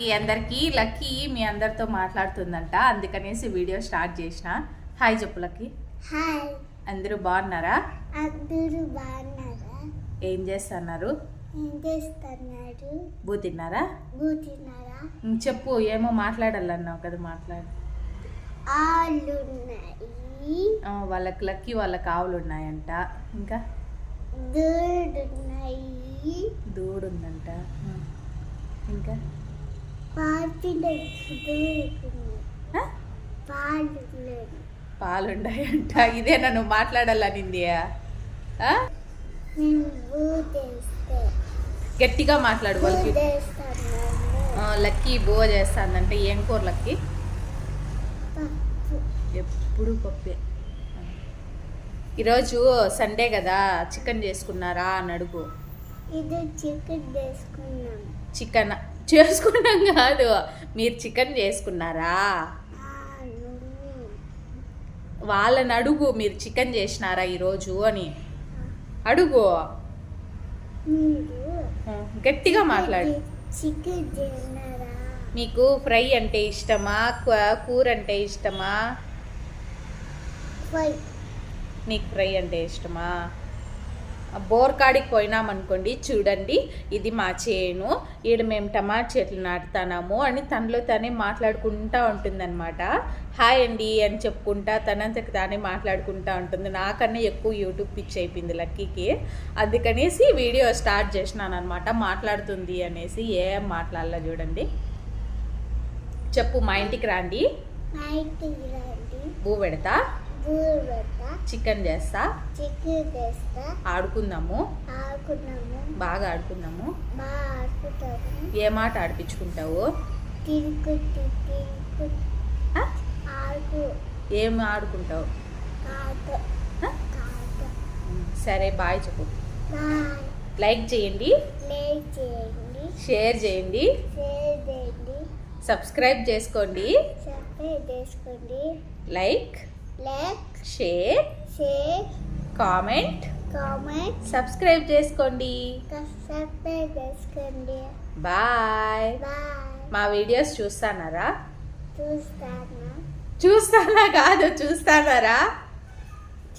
ఈ అందరికీ లక్కీ మీ అందరితో మాట్లాడుతుందంట. అందుకనేసి వీడియో స్టార్ట్ చేసిన. హాయ్ చెప్పు లక్కీ హాయ్. అందరూ బాగున్నారా? అందరూ బాగున్నారా? ఏం చేస్తున్నారు? ఏం చేస్తున్నారు? బూ తిన్నారా? కూర్చున్నారా ఉమ్, చెప్పు ఏమో మాట్లాడాలన్నావు కదా మాట్లాడు. ఆళ్ళు ఉన్నాయి వాళ్ళకి లక్కీ వాళ్ళకి ఆవులు ఉన్నాయంట ఇంకా? దూడున్నాయి. దూడు ఉందంట. ఇంకా? పాపిన దూడున్నాయి ఆ? పాలు లేవు. పాలు ఉన్నాయంట ఇదే నన్ను మాట్లాడాలనింది గట్టిగా మాట్లాడు వాళ్ళకి. లక్కీ బో చేస్తానంటే ఏం కూర లక్కీ? ఎప్పుడు పప్పే. ఈరోజు సండే కదా చికెన్ చేసుకున్నారా అని అడుగు. ఇది చికెన్ చికెన్ చేసుకున్నాం కాదు. మీరు చికెన్ చేసుకున్నారా? వాళ్ళని అడుగు మీరు చికెన్ చేసినారా ఈరోజు అని. అడుగు. గట్టిగా మాట్లాడు. మీకు ఫ్రై అంటే ఇష్టమా? కూర అంటే ఇష్టమా? నీకు ఫ్రై అంటే ఇష్టమా? బోర్ కాడికి పోయినామనుకోండి చూడండి ఇది మా చేను ఈడ మేము టమాటా చెట్లు నాటుతానాము అని తనలో తనే మాట్లాడుకుంటా ఉంటుందన్నమాట. హాయ్ అండి అని చెప్పుకుంటా తనంతకు తానే మాట్లాడుకుంటా ఉంటుంది. నాకన్నా ఎక్కువ యూట్యూబ్ పిచ్ అయిపోయింది లక్కీకి. అందుకనేసి వీడియో స్టార్ట్ చేసినాను అనమాట మాట్లాడుతుంది అనేసి ఏం మాట్లాడాల చూడండి. చెప్పు మా ఇంటికి రాండి. బూ పెడతా? చికెన్ చేస్తా. చికెన్ తెస్తా ఆడుకుందాము. ఆడుకున్నాము బాగా ఆడుకుందాము. బాగా ఆడుకుంటాము. ఏ మాట ఆడిపించుకుంటావు? ఆ? ఆడుకు. ఏం ఆడుకుంటావు? సరే బాయ్ చెప్పు. లైక్ చేయండి. షేర్ చేయండి. షేర్ చేయండి. సబ్స్క్రైబ్ చేసుకోండి. సబ్స్క్రైబ్ చేసుకోండి. Like like share share comment comment subscribe చేసుకోండి. సబ్స్క్రైబ్ చేసుకోండి. బాయ్. బాయ్. మా వీడియోస్ చూస్తానారా చూస్తాను. చూస్తానా కాదు చూస్తానారా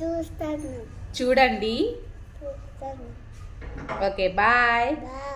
చూస్తాను. చూడండి. చూస్తాను. Okay bye. బాయ్.